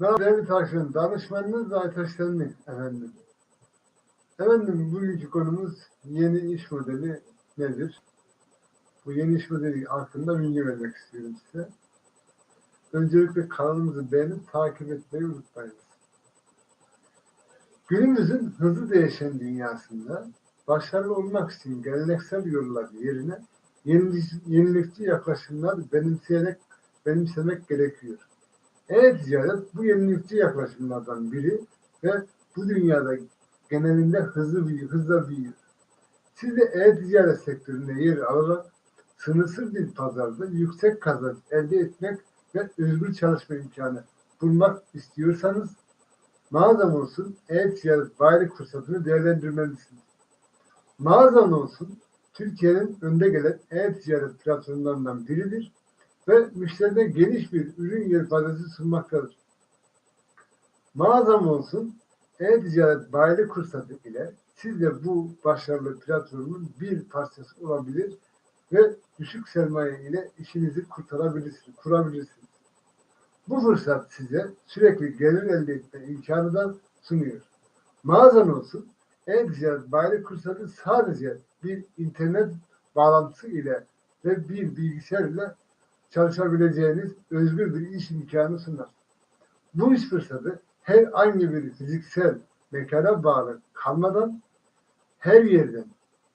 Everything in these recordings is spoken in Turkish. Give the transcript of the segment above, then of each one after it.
Değerli takipçilerim. Danışmanınız Aytaş Selmi efendim. Efendim bugünkü konumuz yeni iş modeli nedir? Bu yeni iş modeli hakkında bilgi vermek istiyorum size. Öncelikle kanalımızı beğenip takip etmeyi unutmayınız. Günümüzün hızlı değişen dünyasında başarılı olmak için geleneksel yollar yerine yenilikçi yaklaşımlar benimseyerek benimsemek gerekiyor. E-ticaret bu yenilikçi yaklaşımlardan biri ve bu dünyada genelinde hızlı büyüyor, hızla büyüyor. Siz de e-ticaret sektöründe yer alarak sınırsız bir pazarda yüksek kazanç elde etmek ve özgür çalışma imkanı bulmak istiyorsanız mağazam olsun e-ticaret bayilik fırsatını değerlendirmelisiniz. Mağazam olsun Türkiye'nin önde gelen e-ticaret platformlarından biridir ve müşterine geniş bir ürün yelpazesi sunmaktadır. Mağazam olsun e-ticaret bayilik fırsatı ile siz de bu başarılı platformun bir parçası olabilir ve düşük sermaye ile işinizi kurtarabilirsiniz, kurabilirsiniz. Bu fırsat size sürekli gelir elde etme imkanı da sunuyor. Mağazan olsun e-ticaret bayilik fırsatı sadece bir internet bağlantısı ile ve bir bilgisayar ile çalışabileceğiniz özgür bir iş imkanı sunar. Bu iş fırsatı her hangi bir fiziksel mekana bağlı kalmadan her yerden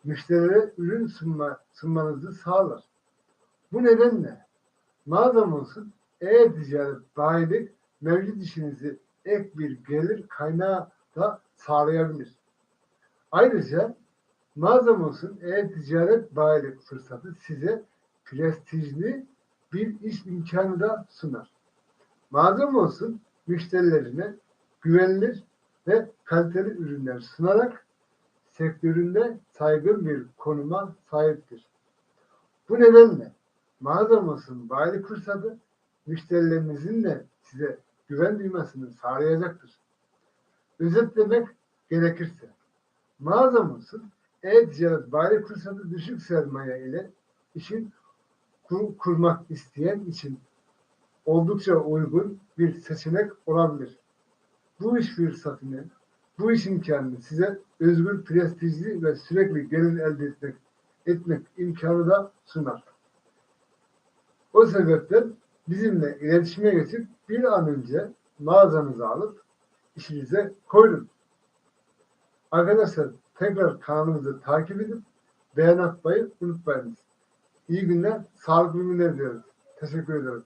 müşterilere ürün sunma, sunmanızı sağlar. Bu nedenle mağazam olsun e-ticaret bayilik mevcut işinizi ek bir gelir kaynağı da sağlayabilir. Ayrıca mağazam olsun e-ticaret bayilik fırsatı size prestijli bir iş imkanı da sunar. Mağazam olsun müşterilerine güvenilir ve kaliteli ürünler sunarak sektöründe saygın bir konuma sahiptir. Bu nedenle mağazam olsun bayilik fırsatı müşterilerinizin de size güven duymasını sağlayacaktır. Özetlemek gerekirse mağazam olsun e-ticaret bayilik fırsatı düşük sermaye ile işin kur, kurmak isteyen için oldukça uygun bir seçenek olabilir. Bu iş fırsatını, bu iş imkanını size özgür, prestijli ve sürekli gelir elde etmek, etmek imkanı da sunar. O sebepten bizimle iletişime geçip bir an önce mağazanızı alıp işinize koyun. Arkadaşlar tekrar kanalımızı takip edip beğen atmayı unutmayınız. İyi günler, sağlıklı günler diliyoruz. Teşekkür ederim.